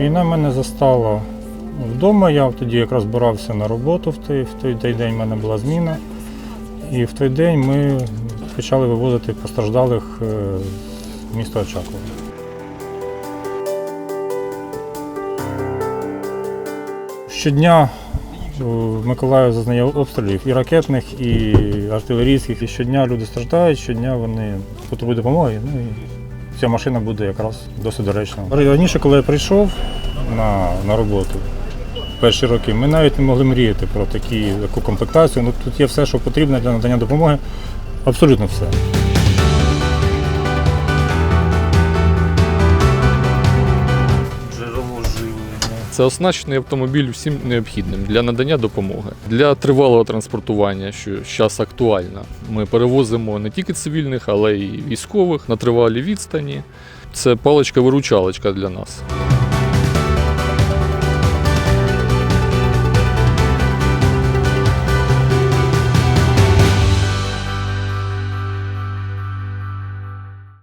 Війна мене застала вдома. Я тоді якраз збирався на роботу в той, в той день в мене була зміна. І в той день ми почали вивозити постраждалих е, в місто Очаково. Щодня е, Миколаїв зазнає обстрілів і ракетних, і артилерійських. І щодня люди страждають, щодня вони потребують допомоги. Ну, і ця машина буде якраз досить доречна. Раніше, коли я прийшов на, на роботу, перші роки, ми навіть не могли мріяти про такі, таку комплектацію. Ну, тут є все, що потрібно для надання допомоги. Абсолютно все. Це оснащений автомобіль всім необхідним для надання допомоги, для тривалого транспортування, що зараз актуально. Ми перевозимо не тільки цивільних, але й військових на тривалій відстані. Це паличка-виручалочка для нас.